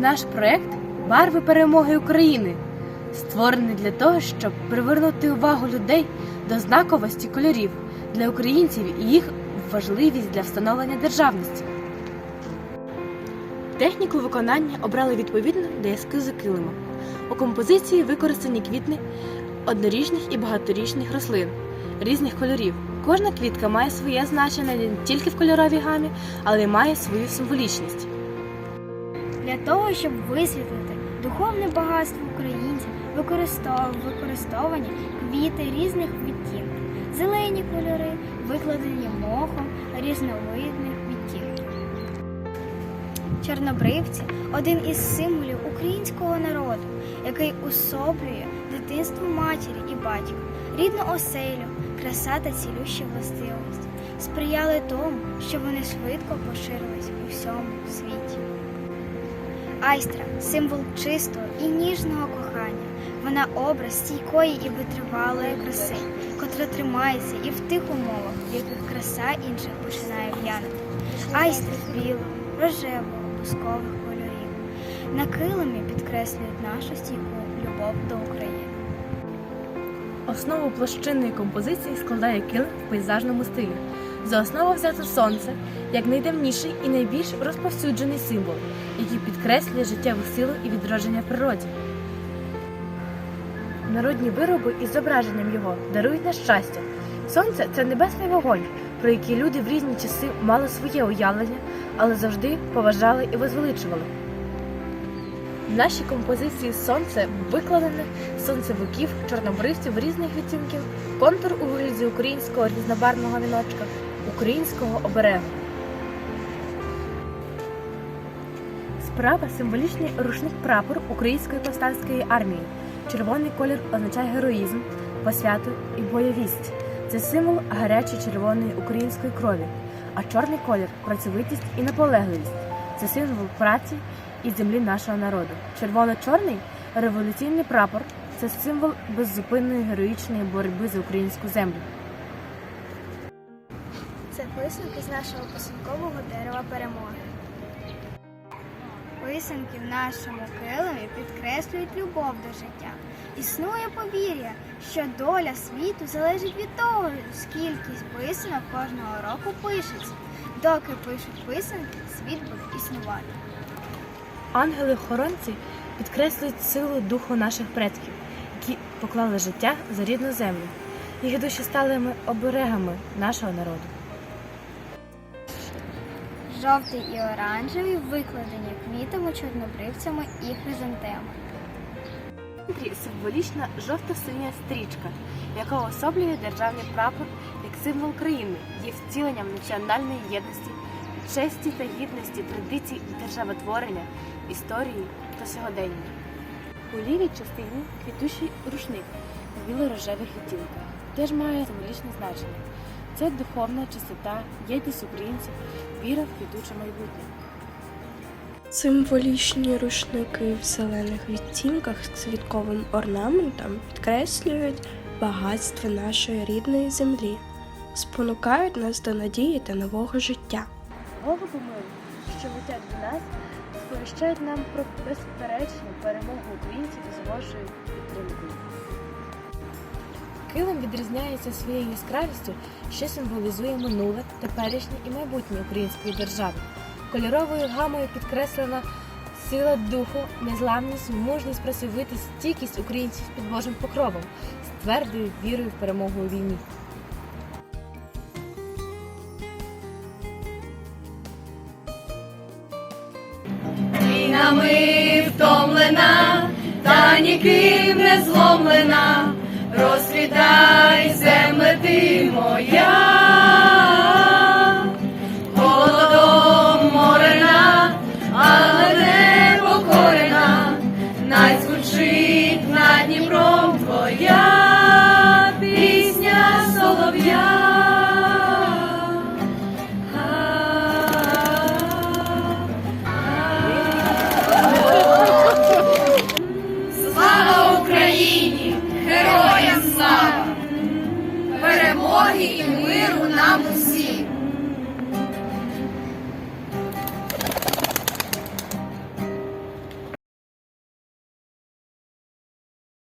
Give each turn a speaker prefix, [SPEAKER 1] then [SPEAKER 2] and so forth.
[SPEAKER 1] Наш проект Барви перемоги України створений для того, щоб привернути увагу людей до знаковості кольорів для українців і їх важливість для встановлення державності. Техніку виконання обрали відповідно до ескізу килима. У композиції використані квітни однорічних і багаторічних рослин різних кольорів. Кожна квітка має своє значення не тільки в кольоровій гамі, але й має свою символічність.
[SPEAKER 2] Для того, щоб висвітлити духовне багатство українців, використов- використовані квіти різних відтінків, зелені кольори, викладені мохом різновидних відтінків. Чорнобривці один із символів українського народу, який особлює дитинство матері і батька, рідну оселю, краса та цілющі властивості, сприяли тому, що вони швидко поширились у всьому світі. Айстра символ чистого і ніжного кохання. Вона образ стійкої і витривалої краси, котра тримається і в тих умовах, в яких краса інших починає в'янути. Айстри білого, рожевого, бускових кольорів. На килимі підкреслюють нашу стійку любов до України.
[SPEAKER 1] Основу площинної композиції складає килим в пейзажному стилі. За основу взято сонце як найдавніший і найбільш розповсюджений символ, який підкреслює життєву силу і відродження в природі. Народні вироби із зображенням його дарують на щастя. Сонце це небесний вогонь, про який люди в різні часи мали своє уявлення, але завжди поважали і возвеличували. В нашій композиції сонце викладене сонцевиків, чорнобривців різних відтінків, контур у вигляді українського різнобарвного віночка, українського оберегу. Справа символічний рушник прапор Української повстанської армії. Червоний колір означає героїзм, посвяту і бойовість. Це символ гарячої червоної української крові, а чорний колір працьовитість і наполегливість. Це символ праці і землі нашого народу. Червоно-чорний революційний прапор це символ беззупинної героїчної боротьби за українську землю.
[SPEAKER 2] Писанки з нашого писанкового дерева перемоги. Писанки в нашому килимі підкреслюють любов до життя. Існує повір'я, що доля світу залежить від того, скільки писанок кожного року пишеться. Доки пишуть писанки, світ буде існувати.
[SPEAKER 1] Ангели-хоронці підкреслюють силу духу наших предків, які поклали життя за рідну землю. Їх душі стали ми оберегами нашого народу.
[SPEAKER 2] Жовтий і оранжевий викладені квітами, чорнобривцями і хризантемами.
[SPEAKER 1] Символічна жовто-синя стрічка, яка особлює державний прапор як символ країни, є втіленням національної єдності, честі та гідності традицій державотворення, історії та сьогодення. У лівій частині квітучий рушник в біло-рожевих відтінках теж має символічне значення. Це духовна чистота, єдність українців, віра в квітуче майбутнє.
[SPEAKER 3] Символічні рушники в зелених відтінках з квітковим орнаментом підкреслюють багатство нашої рідної землі, спонукають нас до надії та нового життя.
[SPEAKER 1] Голуби миру, що летять до нас, сповіщають нам про безперечну перемогу українців з вашою підтримкою. Килим відрізняється своєю яскравістю, що символізує минуле, теперішнє і майбутнє української держави. Кольоровою гамою підкреслена сила духу, незламність, мужність, працьовитість, стійкість українців під Божим покровом з твердою вірою в перемогу у війні.
[SPEAKER 4] Війнами втомлена, та ніким не зломлена, розквітай земле ти моя,